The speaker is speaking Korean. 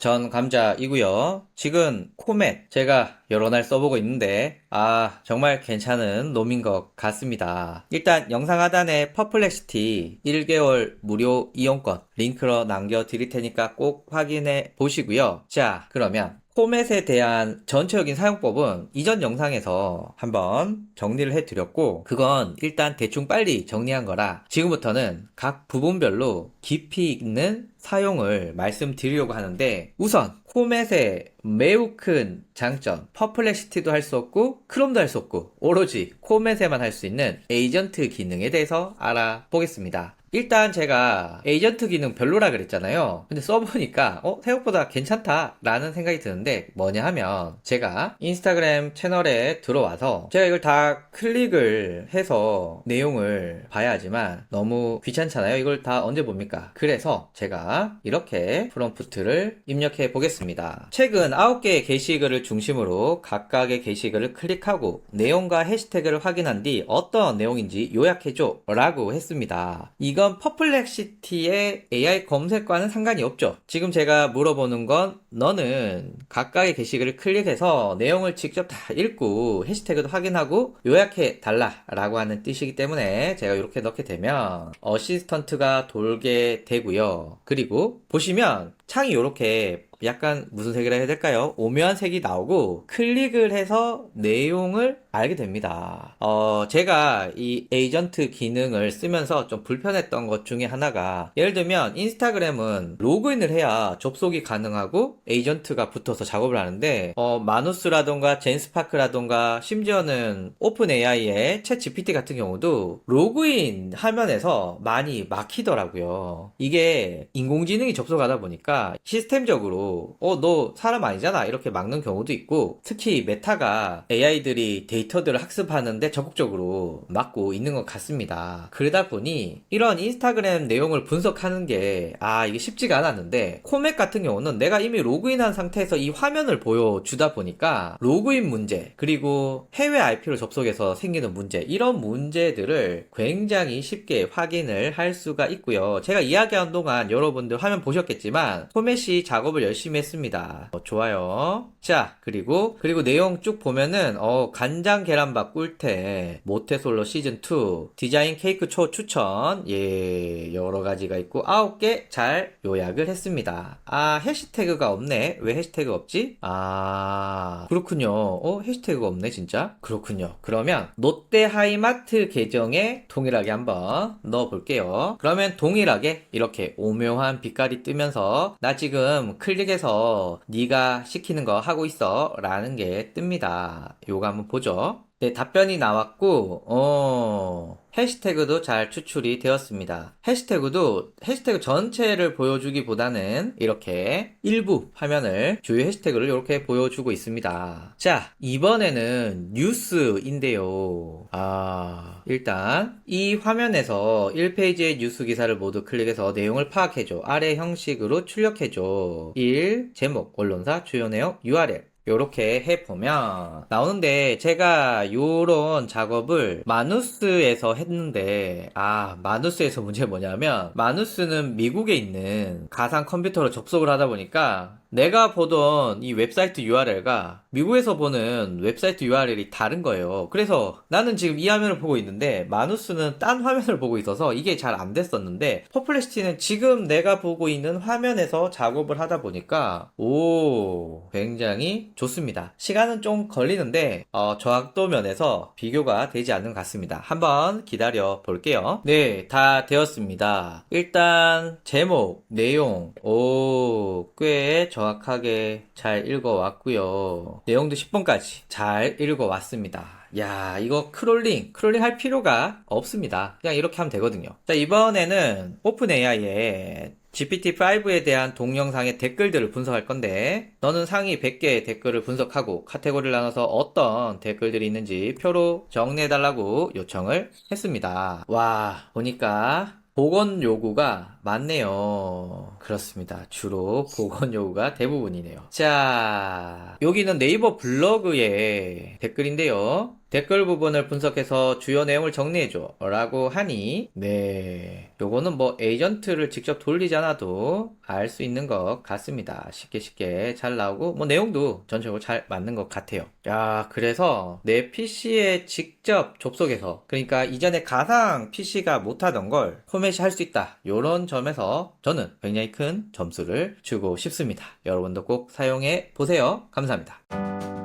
전 감자이고요. 지금 코멧 제가 여러 날 써보고 있는데 아 정말 괜찮은 놈인 것 같습니다. 일단 영상 하단에 퍼플렉시티 1개월 무료 이용권 링크로 남겨드릴 테니까 꼭 확인해 보시고요. 자 그러면 코멧에 대한 전체적인 사용법은 이전 영상에서 한번 정리를 해드렸고 그건 일단 대충 빨리 정리한 거라 지금부터는 각 부분별로 깊이 있는 사용을 말씀드리려고 하는데 우선 코멧의 매우 큰 장점 퍼플렉시티도 할 수 없고 크롬도 할 수 없고 오로지 코멧에만 할 수 있는 에이전트 기능에 대해서 알아보겠습니다. 일단 제가 에이전트 기능 별로라 그랬잖아요. 근데 써보니까 어 생각보다 괜찮다라는 생각이 드는데 뭐냐 하면 제가 인스타그램 채널에 들어와서 제가 이걸 다 클릭을 해서 내용을 봐야 하지만 너무 귀찮잖아요. 이걸 다 언제 봅니까? 그래서 제가 이렇게 프롬프트를 입력해 보겠습니다. 최근 9개의 게시글을 중심으로 각각의 게시글을 클릭하고 내용과 해시태그를 확인한 뒤 어떤 내용인지 요약해줘 라고 했습니다. 이건 퍼플렉시티의 AI 검색과는 상관이 없죠. 지금 제가 물어보는 건 너는 각각의 게시글을 클릭해서 내용을 직접 다 읽고 해시태그도 확인하고 요약해 달라 라고 하는 뜻이기 때문에 제가 이렇게 넣게 되면 어시스턴트가 돌게 되고요. 그리고 보시면 창이 이렇게 약간 무슨 색이라 해야 될까요? 오묘한 색이 나오고 클릭을 해서 내용을 알게 됩니다. 어, 제가 이 에이전트 기능을 쓰면서 좀 불편했던 것 중에 하나가 예를 들면 인스타그램은 로그인을 해야 접속이 가능하고 에이전트가 붙어서 작업을 하는데 어, 마누스라던가 젠스파크라던가 심지어는 오픈 AI의 챗 GPT 같은 경우도 로그인 화면에서 많이 막히더라고요. 이게 인공지능이 접속하다 보니까 시스템적으로 어, 너 사람 아니잖아. 이렇게 막는 경우도 있고, 특히 메타가 AI들이 데이터들을 학습하는데 적극적으로 막고 있는 것 같습니다. 그러다 보니, 이런 인스타그램 내용을 분석하는 게, 아, 이게 쉽지가 않았는데, 코맥 같은 경우는 내가 이미 로그인한 상태에서 이 화면을 보여주다 보니까, 로그인 문제, 그리고 해외 IP로 접속해서 생기는 문제, 이런 문제들을 굉장히 쉽게 확인을 할 수가 있고요. 제가 이야기한 동안 여러분들 화면 보셨겠지만, 포맷이 작업을 열심히 했습니다. 어, 좋아요. 자, 그리고, 그리고 내용 쭉 보면은, 어, 간장 계란밥 꿀테, 모태솔로 시즌2, 디자인 케이크 초 추천, 예, 여러 가지가 있고, 아홉 개 잘 요약을 했습니다. 아, 해시태그가 없네. 왜 해시태그 없지? 아, 그렇군요. 어, 해시태그가 없네, 진짜? 그렇군요. 그러면, 롯데 하이마트 계정에 동일하게 한번 넣어볼게요. 그러면 동일하게 이렇게 오묘한 빛깔이 뜨면서, 나 지금 클릭해서 네가 시키는 거 하고 있어 라는 게 뜹니다. 요거 한번 보죠. 네, 답변이 나왔고, 어, 해시태그도 잘 추출이 되었습니다. 해시태그도 해시태그 전체를 보여주기보다는 이렇게 일부 화면을 주요 해시태그를 이렇게 보여주고 있습니다. 자, 이번에는 뉴스인데요. 아, 일단 이 화면에서 1페이지의 뉴스 기사를 모두 클릭해서 내용을 파악해줘. 아래 형식으로 출력해줘. 1. 제목, 언론사, 주요 내용, URL. 요렇게 해보면 나오는데 제가 요런 작업을 마누스에서 했는데 아 마누스에서 문제 뭐냐면 마누스는 미국에 있는 가상 컴퓨터로 접속을 하다 보니까 내가 보던 이 웹사이트 URL과 미국에서 보는 웹사이트 URL이 다른 거예요. 그래서 나는 지금 이 화면을 보고 있는데 마누스는 딴 화면을 보고 있어서 이게 잘 안 됐었는데 퍼플레시티는 지금 내가 보고 있는 화면에서 작업을 하다 보니까 오 굉장히 좋습니다. 시간은 좀 걸리는데 어, 저학도 면에서 비교가 되지 않는 것 같습니다. 한번 기다려 볼게요. 네, 다 되었습니다. 일단 제목, 내용 오 꽤 정확하게 잘 읽어왔고요. 내용도 10번까지 잘 읽어왔습니다. 야, 이거 크롤링, 크롤링 할 필요가 없습니다. 그냥 이렇게 하면 되거든요. 자, 이번에는 오픈 AI의 GPT-5에 대한 동영상의 댓글들을 분석할 건데, 너는 상위 100개의 댓글을 분석하고 카테고리를 나눠서 어떤 댓글들이 있는지 표로 정리해달라고 요청을 했습니다. 와, 보니까 복원 요구가 많네요. 그렇습니다. 주로 복원 요구가 대부분이네요. 자, 여기는 네이버 블로그의 댓글인데요. 댓글 부분을 분석해서 주요 내용을 정리해줘. 라고 하니 네. 요거는 뭐 에이전트를 직접 돌리지 않아도 알 수 있는 것 같습니다. 쉽게 쉽게 잘 나오고 뭐 내용도 전체적으로 잘 맞는 것 같아요. 야 그래서 내 PC에 직접 접속해서 그러니까 이전에 가상 PC가 못하던 걸 포맷이 할 수 있다. 요런 점에서 저는 굉장히 큰 점수를 주고 싶습니다. 여러분도 꼭 사용해 보세요. 감사합니다